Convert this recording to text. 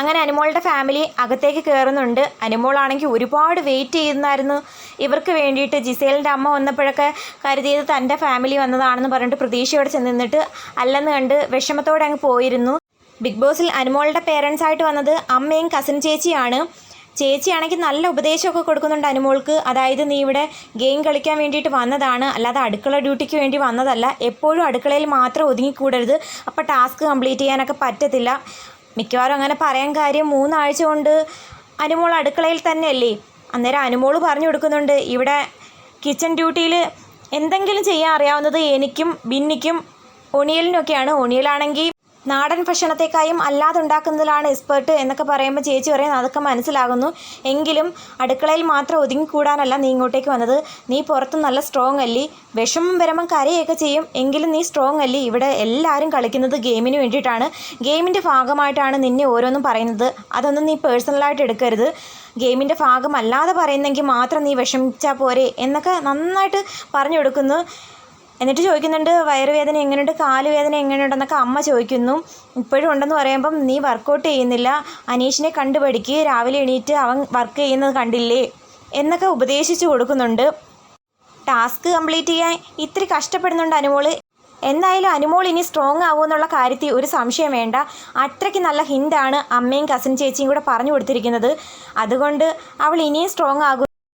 അങ്ങനെ അനുമോളുടെ ഫാമിലി അകത്തേക്ക് കയറുന്നുണ്ട് അനുമോളാണെങ്കിൽ ഒരുപാട് വെയിറ്റ് ചെയ്യുന്നായിരുന്നു. ഇവർക്ക് വേണ്ടിയിട്ട് ജിസേലിന്റെ അമ്മ വന്നപ്പോഴൊക്കെ കരുതിയത് തന്റെ ഫാമിലി വന്നതാണെന്ന് പറഞ്ഞിട്ട് പ്രതീക്ഷയോടെ ചെന്ന് നിന്നിട്ട് അല്ലെന്ന് കണ്ട് വിഷമത്തോടെ അങ്ങ് പോയിരുന്നു. ബിഗ് ബോസിൽ അനുമോളുടെ പേരൻസ് ആയിട്ട് വന്നത് അമ്മയും കസിൻ ചേച്ചിയാണ്. ചേച്ചിയാണെങ്കിൽ നല്ല ഉപദേശമൊക്കെ കൊടുക്കുന്നുണ്ട് അനുമോൾക്ക്. അതായത് നീ ഇവിടെ ഗെയിം കളിക്കാൻ വേണ്ടിയിട്ട് വന്നതാണ്. അല്ലാതെ അടുക്കള ഡ്യൂട്ടിക്ക് വേണ്ടി വന്നതല്ല. എപ്പോഴും അടുക്കളയിൽ മാത്രം ഒതുങ്ങിക്കൂടരുത്. അപ്പോൾ ടാസ്ക് കംപ്ലീറ്റ് ചെയ്യാനൊക്കെ പറ്റത്തില്ല. മിക്കവാറും അങ്ങനെ പറയാൻ കാര്യം മൂന്നാഴ്ച കൊണ്ട് അനുമോൾ അടുക്കളയിൽ തന്നെയല്ലേ? അന്നേരം അനുമോൾ പറഞ്ഞു കൊടുക്കുന്നുണ്ട് ഇവിടെ കിച്ചൺ ഡ്യൂട്ടിയിൽ എന്തെങ്കിലും ചെയ്യാൻ അറിയാവുന്നത് എനിക്കും ബിന്നിക്കും ഒണിയലിനൊക്കെയാണ്. ഒണിയലാണെങ്കിൽ നാടൻ ഭക്ഷണത്തെക്കായും അല്ലാതെ ഉണ്ടാക്കുന്നതിലാണ് എക്സ്പേർട്ട് എന്നൊക്കെ പറയുമ്പോൾ ചേച്ചി പറയുന്നത് അതൊക്കെ മനസ്സിലാകുന്നു. എങ്കിലും അടുക്കളയിൽ മാത്രം ഒതുങ്ങിക്കൂടാനല്ല നീ ഇങ്ങോട്ടേക്ക് വന്നത്. നീ പുറത്ത് നല്ല സ്ട്രോങ് അല്ലി? വിഷമം വരുമ്പം കരയൊക്കെ ചെയ്യും. എങ്കിലും നീ സ്ട്രോങ് അല്ലി? ഇവിടെ എല്ലാവരും കളിക്കുന്നത് ഗെയിമിന് വേണ്ടിയിട്ടാണ്. ഗെയിമിന്റെ ഭാഗമായിട്ടാണ് നിന്നെ ഓരോന്നും പറയുന്നത്. അതൊന്നും നീ പേഴ്സണലായിട്ട് എടുക്കരുത്. ഗെയിമിന്റെ ഭാഗമല്ലാതെ പറയുന്നെങ്കിൽ മാത്രം നീ വിഷമിച്ചാൽ പോരെ എന്നൊക്കെ നന്നായിട്ട് പറഞ്ഞു കൊടുക്കുന്നു. എന്നിട്ട് ചോദിക്കുന്നുണ്ട് വയറുവേദന എങ്ങനെയുണ്ട് കാലുവേദന എങ്ങനെയുണ്ടെന്നൊക്കെ അമ്മ ചോദിക്കുന്നു. ഇപ്പോഴും ഉണ്ടെന്ന് പറയുമ്പം നീ വർക്കൗട്ട് ചെയ്യുന്നില്ല. അനീഷിനെ കണ്ടുപഠിക്ക്. രാവിലെ എണീറ്റ് അവൻ വർക്ക് ചെയ്യുന്നത് കണ്ടില്ലേ? എന്നൊക്കെ ഉപദേശിച്ചു കൊടുക്കുന്നുണ്ട്. ടാസ്ക് കംപ്ലീറ്റ് ചെയ്യാൻ ഇത്തിരി കഷ്ടപ്പെടുന്നുണ്ട് അനുമോൾ. എന്തായാലും അനുമോൾ ഇനി സ്ട്രോങ് ആവുമെന്നുള്ള കാര്യത്തിൽ ഒരു സംശയം വേണ്ട. അത്രയ്ക്ക് നല്ല ഹിന്റാണ് അമ്മയും കസിൻ ചേച്ചിയും കൂടെ പറഞ്ഞു കൊടുത്തിരിക്കുന്നത്. അതുകൊണ്ട് അവൾ ഇനിയും സ്ട്രോങ് ആകും